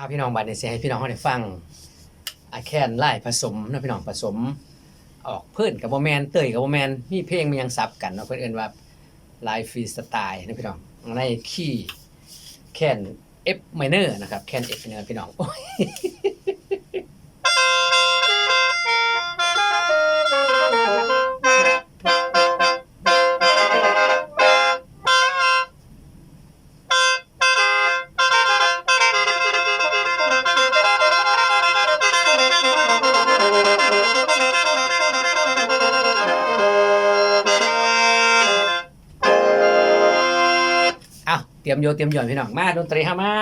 อาพี่น้องบัดนี้สิให้พี่น้องเฮาได้ฟังอาแค้นไล่ผสมนะพี่น้องผสม ออกเพิ่นกับบ่แมนเตยกับบ่แมนมีเพลงมีหยังซับกันเนาะเพิ่นเอิ้นว่าไลฟ์ฟรีสไตล์นะพี่น้องในคีย์แค้น F minor นะครับแค้น F minor พี่น้อง รียมโยเตรียมหย่อนพี่น้องมาดนตรีห้ามา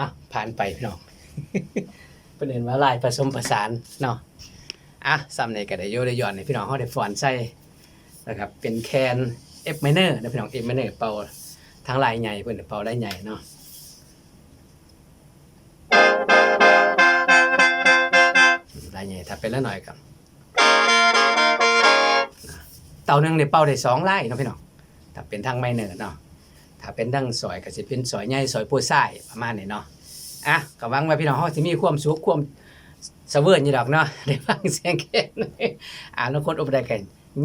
อะผ่านไปพี่น้องป็นเห็นว่าลายผสมผสานเนาะอะซ้ำในก็ได้โยได้ย้อนให้พี่น้องเฮาได้ฟอนใส่นะครับเป็นแคน F minor นะพี่น้อง F minor เป่าทางลายใหญ่เพิ่นเป่าลายใหญ่เนาะลายใหญ่ถ้าเป็นละหน่อยครับเต่าหนึงเนี่ยเป่าได้สองลายเนาะพี่น้องถ้าเป็นทางไมเนอร์เนาะ ถ้าเป็นทางสอยก็สิเป็นสอยใหญ่สอยผู้ชายประมาณนี้เนาะอะก็หวังว่าพี่น้องเฮาสิมีความสุขความเสเวิร์นอยู่ดอกเนาะได้ฟังเสียงแคนอ่านแล้วคนอบได้กัน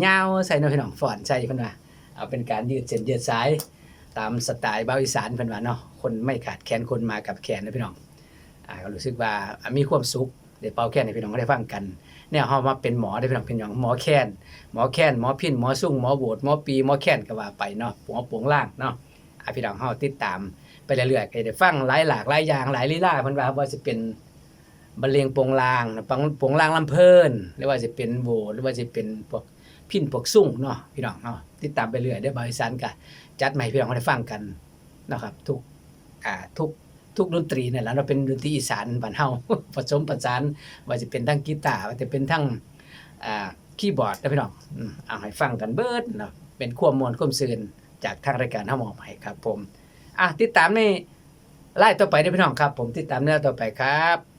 ยาวใส่เนาะพี่น้องฟอนใส่เพิ่นว่าเอาเป็นการยืดเส้นยืดสายตามสไตล์บาวอีสานเพิ่นว่าเนาะคนไม่ขาดแขนคนมากับแขนนะพี่น้องอ่าก็รู้สึกว่ามีความสุขได้เป่าแขนให้พี่น้องได้ฟังกันเนี่ยเฮามาเป็นหมอได้พี่น้องเป็นหยังหมอแคนหมอแคนหมอพินหมอสุ่งหมอโบดหมอปีหมอแคนก็ว่าไปเนาะหมอปวงล่างเนาะ พี่น้องเฮาติดตามไปเรื่อยๆก็ได้ฟังหลายหลากหลายอย่างหลายลีลาเพิ่นว่าว่าสิเป็นบรรเลงโปงลางปังโปงลางลำเพลินหรือว่าสิเป็นโบหรือว่าสิเป็นพวกพินพวกสุ่งเนาะพี่น้องเนาะติดตามไปเรื่อยได้บริษัทก็จัดมาให้พี่น้องได้ฟังกันนะครับทุกอ่าทุกทุกดนตรีเนี่ยแหล้วเราเป็นดนตรีอีสานบ้านเฮาผสมประสานว่าจะเป็นทั้งกีตาร์ว่าจะเป็นทั้งอ่าคีย์บอร์ดนะพี่น้องอืมเอาให้ฟังกันเบิดเนาะเป็นควมมวลควมซื่น จากทางรายการห้ามอบให้ครับผมอะติดตามในไล่ต่อไปได้พี่น้องครับ ผมติดตามเนื้อต่อไปครับ